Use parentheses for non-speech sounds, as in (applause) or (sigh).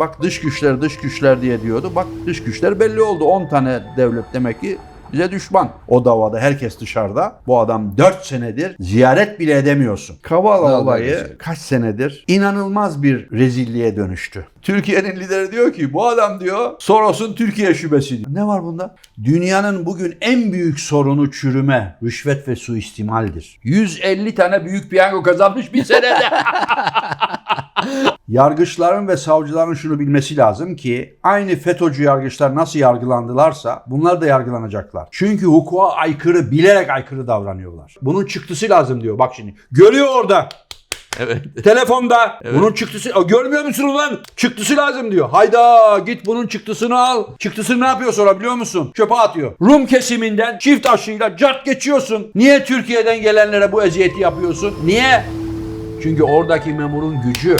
bak dış güçler dış güçler diye diyordu. Bak dış güçler belli oldu. 10 tane devlet demek ki bize düşman. O davada herkes dışarıda. Bu adam 4 senedir ziyaret bile edemiyorsun. Kavala olayı geçiyor. kaç senedir inanılmaz bir rezilliğe dönüştü. Türkiye'nin lideri diyor ki bu adam diyor Soros'un Türkiye şubesi diyor. Ne var bunda? Dünyanın bugün en büyük sorunu çürüme, rüşvet ve suistimaldir. 150 tane büyük piyango kazanmış bir senede. (laughs) Yargıçların ve savcıların şunu bilmesi lazım ki aynı FETÖ'cü yargıçlar nasıl yargılandılarsa bunlar da yargılanacaklar. Çünkü hukuka aykırı, bilerek aykırı davranıyorlar. Bunun çıktısı lazım diyor. Bak şimdi. Görüyor orada. Evet. Telefonda bunun çıktısı görmüyor musun ulan? Çıktısı lazım diyor. Hayda git bunun çıktısını al. Çıktısını ne yapıyor sonra biliyor musun? Çöpe atıyor. Rum kesiminden çift aşıyla cart geçiyorsun. Niye Türkiye'den gelenlere bu eziyeti yapıyorsun? Niye? Çünkü oradaki memurun gücü